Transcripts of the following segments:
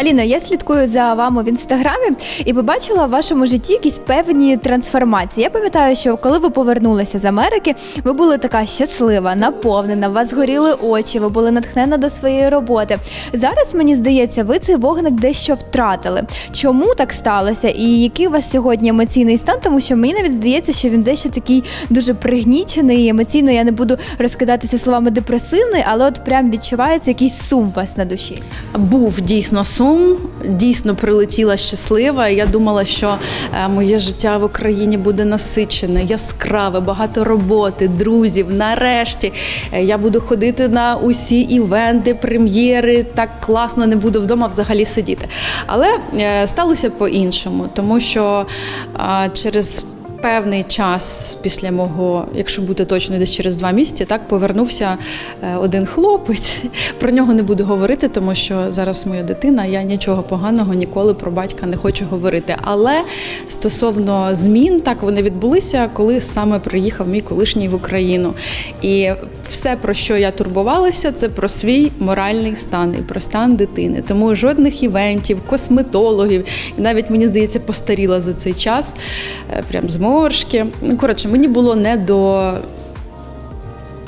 Аліно, я слідкую за вами в інстаграмі і побачила в вашому житті якісь певні трансформації. Я пам'ятаю, що коли ви повернулися з Америки, ви були така щаслива, наповнена, у вас горіли очі, ви були натхнена до своєї роботи. Зараз мені здається, ви цей вогник дещо втратили. Чому так сталося? І який у вас сьогодні емоційний стан? Тому що мені навіть здається, що він дещо такий дуже пригнічений. Емоційно я не буду розкидатися словами депресивний, але от прям відчувається якийсь сум у вас на душі. Був дійсно сум, дійсно прилетіла щаслива. Я думала, що е, моє життя в Україні буде насичене, яскраве, багато роботи, друзів. Нарешті е, я буду ходити на усі івенти, прем'єри. Так класно не буду вдома взагалі сидіти. Але е, сталося по-іншому, тому що через Певний час після мого, якщо бути точно, десь через два місяці, так повернувся е, один хлопець. Про нього не буду говорити, тому що зараз моя дитина. Я нічого поганого ніколи про батька не хочу говорити. Але стосовно змін, так вони відбулися, коли саме приїхав мій колишній в Україну. І все, про що я турбувалася, це про свій моральний стан і про стан дитини. Тому жодних івентів, косметологів, і навіть мені здається, постаріла за цей час. е, Прям зморшки. Ну, коротше, мені було не до.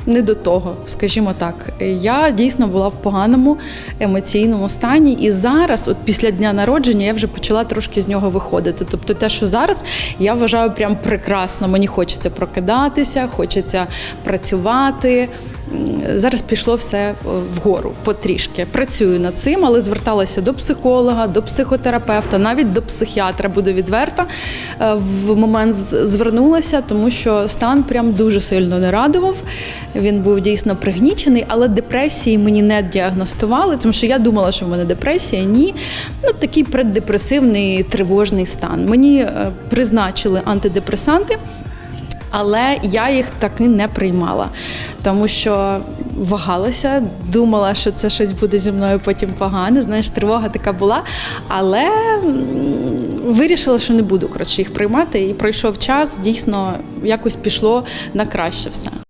Не до того, скажімо так. Я дійсно була в поганому емоційному стані, і зараз, от після дня народження, я вже почала трошки з нього виходити. Тобто, те, що зараз я вважаю прям прекрасно. Мені хочеться прокидатися, хочеться працювати. Зараз пішло все вгору потрішки. Працюю над цим, але зверталася до психолога, до психотерапевта, навіть до психіатра буду відверта. Е, В момент звернулася, тому що стан прям дуже сильно не радував. Він був дійсно пригнічений, але депресії мені не діагностували, тому що я думала, що в мене депресія. Ні, ну такий преддепресивний тривожний стан. Мені е, призначили антидепресанти. Але я їх таки не приймала, тому що вагалася, думала, що це щось буде зі мною потім погане. Знаєш, тривога така була. Але вирішила, що не буду коротше їх приймати. І пройшов час, дійсно якось пішло на краще все.